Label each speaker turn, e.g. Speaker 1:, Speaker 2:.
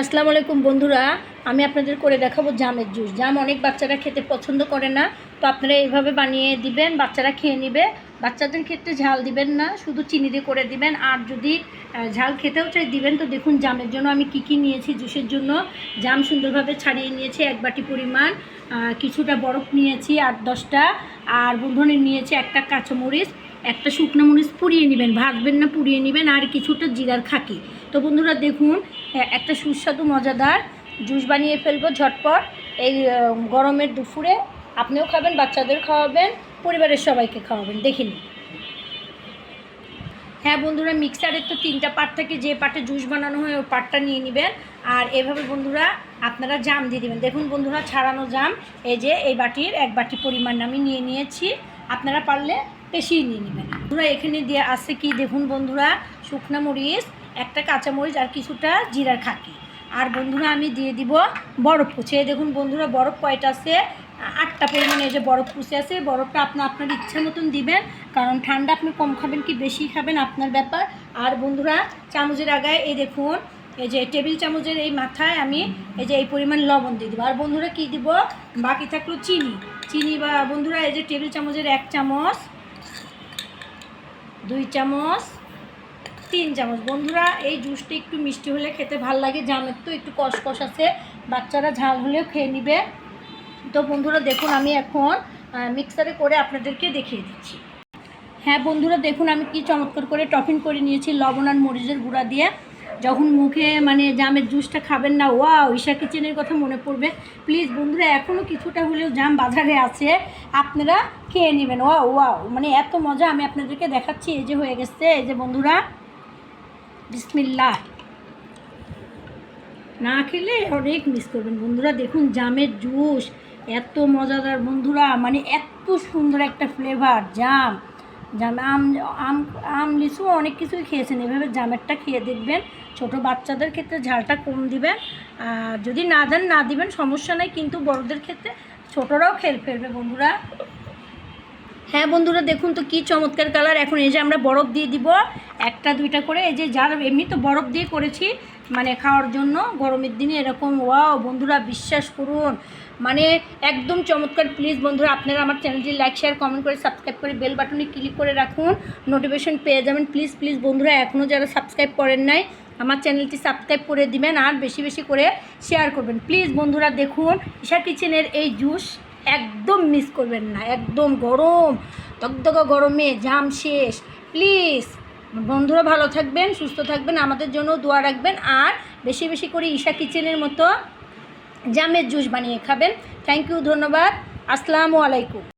Speaker 1: আসসালামু আলাইকুম বন্ধুরা, আমি আপনাদের করে দেখাবো জামের জুস। জাম অনেক বাচ্চারা খেতে পছন্দ করে না, তো আপনারা এইভাবে বানিয়ে দিবেন, বাচ্চারা খেয়ে নেবে। বাচ্চাদের ক্ষেত্রে ঝাল দিবেন না, শুধু চিনি দিয়ে করে দিবেন। আর যদি ঝাল খেতেও চাই, দিবেন তো। দেখুন, জামের জন্য আমি কি কি নিয়েছি জুসের জন্য। জাম সুন্দরভাবে ছাড়িয়ে নিয়েছি, এক বাটি পরিমাণ। কিছুটা বরফ নিয়েছি, আট দশটা। আর বন্ধনে নিয়েছি একটা কাঁচামরিচ, একটা শুকনো মরিচ পুড়িয়ে নেবেন। ভাজবেন না, পুড়িয়ে নেবেন। আর কিছুটা জিরার খাকি। তো বন্ধুরা, দেখুন একটা সুস্বাদু, মজাদার জুস বানিয়ে ফেলব ঝটপট। এই গরমের দুপুরে আপনিও খাবেন, বাচ্চাদের খাওয়াবেন, পরিবারের সবাইকে খাওয়াবেন। দেখে নিন। হ্যাঁ বন্ধুরা, মিক্সারের তো তিনটা পার্ট থাকে, যে পার্টে জুস বানানো হয় ওই পার্টটা নিয়ে নেবেন। আর এভাবে বন্ধুরা আপনারা জাম দিয়ে দেবেন। দেখুন বন্ধুরা, ছাড়ানো জাম, এই যে এই বাটির এক বাটি পরিমাণ আমি নিয়ে নিয়েছি। আপনারা পারলে বেশি নিয়ে নেবেন। বন্ধুরা, এখানে দিয়ে আছে কি? দেখুন বন্ধুরা, শুকনা মরিচ একটা কাঁচা মরিচ আর কিছুটা জিরার খাকি। আর বন্ধুরা, আমি দিয়ে দিব বরফ কুচি। দেখুন বন্ধুরা, বরফ কয়টা আছে? আটটা পরিমাণে যে বরফ কুচি আছে। বরফটা আপনার আপনার ইচ্ছা মতন দিবেন, কারণ ঠান্ডা আপনি কম খাবেন কি বেশি খাবেন, আপনার ব্যাপার। আর বন্ধুরা, চামচের আগায় এই দেখুন, এই যে টেবিল চামচের এই মাথায় আমি এই যে এই পরিমাণ লবণ দিয়ে দেবো। আর বন্ধুরা, কী দিব? বাকি থাকল চিনি। চিনি বা বন্ধুরা, এই যে টেবিল চামচের এক চামচ, দুই চামচ তিন চামচ। বন্ধুরা, এই জুসটি একটু মিষ্টি হলে খেতে ভালো লাগে জামের তো, একটু কষকষ আছে। বাচ্চারা ঝাল হলেও খেয়ে নিবে। তো বন্ধুরা, দেখুন, আমি এখন মিক্সারে করে আপনাদেরকে দেখিয়ে দিচ্ছি। হ্যাঁ বন্ধুরা, দেখুন, আমি কি চমৎকার করে টফিন করে নিয়েছি, লবণ আর মরিচের গুঁড়া দিয়ে। যখন মুখে মানে জামের জুসটা খাবেন না, ওয়াও, ঈশা কিচেনের কথা মনে পড়বে। প্লিজ, বন্ধুরা এখনও কিছুটা হলেও জাম বাজারে আছে। আপনারা খেয়ে নেবেন, ওয়াও ওয়াও মানে এত মজা আমি আপনাদেরকে দেখাচ্ছি, এই যে হয়ে গেছে, এই যে বন্ধুরা। বিসমিল্লাহ। না খেলে অনেক মিস করবেন। বন্ধুরা, দেখুন জামের জুস, এত মজাদার। বন্ধুরা মানে এত সুন্দর একটা ফ্লেভার জাম। জাম, আম আম আম লিচু অনেক কিছুই খেয়েছেন। এভাবে জামেরটা খেয়ে দেখবেন। ছোট বাচ্চাদের ক্ষেত্রে ঝালটা কম দিবেন। আর যদি না দেন, না দিবেন, সমস্যা নেই। কিন্তু বড়দের ক্ষেত্রে ছোটরাও খেয়ে ফেলবে বন্ধুরা। হ্যাঁ বন্ধুরা, দেখুন তো কি চমৎকার কালার এখন এই যে আমরা বরফ দিয়ে দিব, একটা, দুইটা করে। এই যে যার, এমনি তো বরফ দিয়ে করেছি মানে খাওয়ার জন্য গরমের দিনে এরকম, ওয়াও, বন্ধুরা বিশ্বাস করুন। মানে একদম চমৎকার প্লিজ বন্ধুরা, আপনারা আমার চ্যানেলটি লাইক শেয়ার কমেন্ট করে সাবস্ক্রাইব করে বেল বাটনে ক্লিক করে রাখুন। নোটিফিকেশন পেয়ে যাবেন। প্লিজ প্লিজ বন্ধুরা এখনও যারা সাবস্ক্রাইব করেন নাই, আমার চ্যানেলটি সাবস্ক্রাইব করে দিবেন আর বেশি বেশি করে শেয়ার করবেন। প্লিজ বন্ধুরা, দেখুন, ঈশা কিচেনের এই জুস একদম মিস করবেন না, একদম গরম, দগদগা গরমে জাম শেষ। প্লিজ বন্ধুরা ভালো থাকবেন, সুস্থ থাকবেন, আমাদের জন্য দোয়া রাখবেন, আর বেশি বেশি করে ঈশা কিচেনের মতো জামের জুস বানিয়ে খাবেন। থ্যাংক ইউ ধন্যবাদ। আসসালামু আলাইকুম।